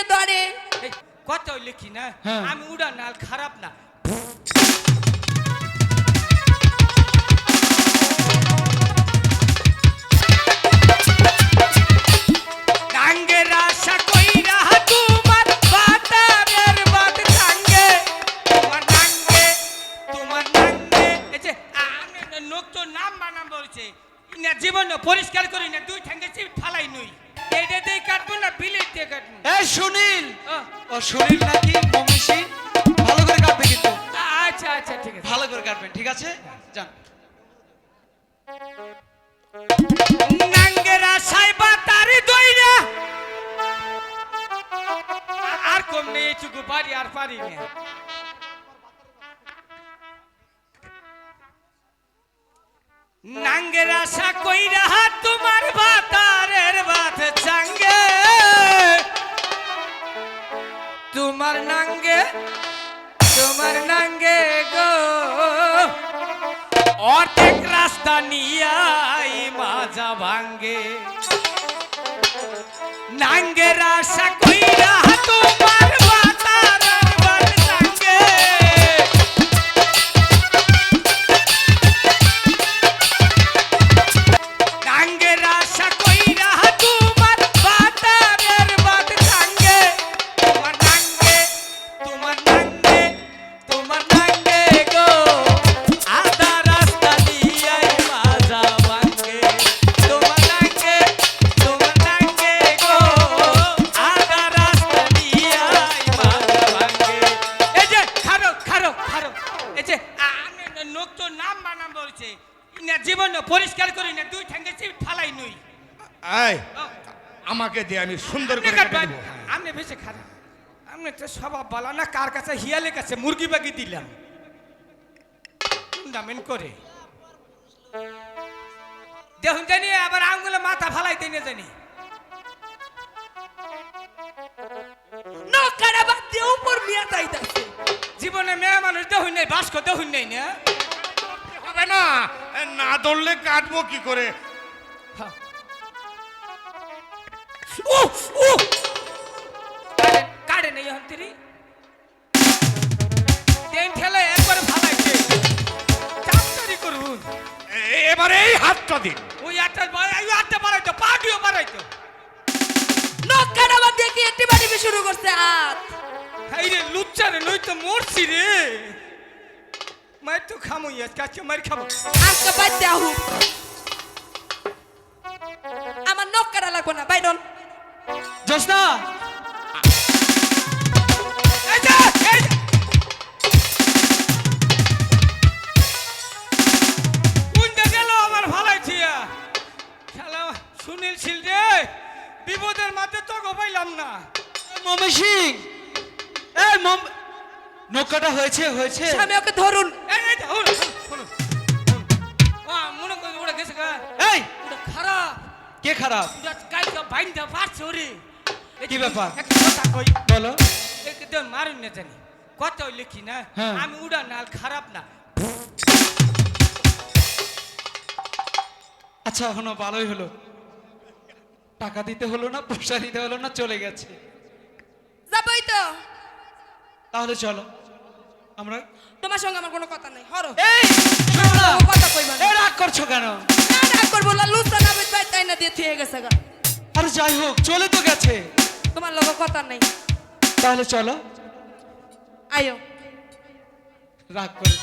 কেমনে ধরে কথা লিখি না? হ্যাঁ। আমি উড়া নাল খারাপ না। জীবন পরিষ্কার করি না দুই ঠ্যাঙ্গে ফালাই নই। এইটা দিয়ে কাটবো না বিলেট দিয়ে কাটবো? এই সুনীল ও সুনীল নাকি মমিষি ভালো করে কাটবে কিন্তু। আচ্ছা আচ্ছা ঠিক আছে। ভালো করে কাটবেন ঠিক আছে? যান। নাঙ্গেরা সাইবা তারি দইরা। আর কম নেই এইটুকু পারি আর পারি না। নাঙ্গের আশা কইরা তোমার বাতারের তোমার নাঙ্গে তোমার নাঙ্গে গো। অর্ধেক রাস্তা নিয়াই মাজা ভাঙ্গে। নাঙ্গের আশা কইরা তো নাম বানাম বলছে। না জীবন পরিষ্কার করি না দুই ঠ্যাঙ্গে চিপ ফালাই নই। আয় আমাকে দিয়ে আমি সুন্দর করে কাটবেন। কেটে দেবো। আপনি বেশি খারাপ। আপনি তো স্বভাব বলা না কার কাছে হিয়ালে কাছে মুরগি বাগি দিলাম। দামিন করে? দেখুন জানি আবার আঙ্গুলে মাথা ফালাই দিই না জানি। জীবনে মেয়ে মানুষ দেখুন নাই বাস্ক দেখুন নাই না? হবে না। না ধরলে কাটবো কি করে! কাটে- নেই এখন তিরি ট্রেন ঠেলে একবারে ফালাইছে চাপচারি করুন। এ- এবারে এই হাতটা দিন। ওই আটটা ওই আটটা বাড়াইতো পাটিও বাড়াইতো। নৌকাটা বাদ দিয়ে কি একটি বাড়ি শুরু করছে হাত? এই রে লুচ্চা রে নই তো মরছি রে। মার তো খামই আজকে আজকে মার খাব আজকে দেওয়া হোক আমার নৌকাটা লাগবো না বাইরন জোসনা সুনীল ছিল রে বিপদের মাঝে তো পাইলাম না মমিষি এই মম নৌকাটা হয়েছে হয়েছে। স্বামী ওকে ধরুন। হুন, হুন, হুন, হুন। মনে করি গেছে গা। এই। খারাপ। কে খারাপ? কাইটা বাইন্দা পারছে ওরে। কি ব্যাপার? একটা কথা কই। বলো। একদম মারুন না জানি। কত লিখি না। হ্যাঁ। আমি উড়া নাল খারাপ না। আচ্ছা এখনও ভালোই হলো। টাকা দিতে হলো না পয়সা দিতে হলো না চলে গেছে। যাবই তো। তাহলে চলো। আমরা? তোমার সঙ্গে আমার কোনো কথা নাই হরো। এই কথা কইবা এই রাগ করছ কেন? না রাগ করব লুচা না বুঝবাই তাই না দিয়ে থুয়ে গেছে গা। আরে যাই হোক চলে তো গেছে। তোমার লোক কথা নাই। তাহলে চলো। আয়ো। রাগ করে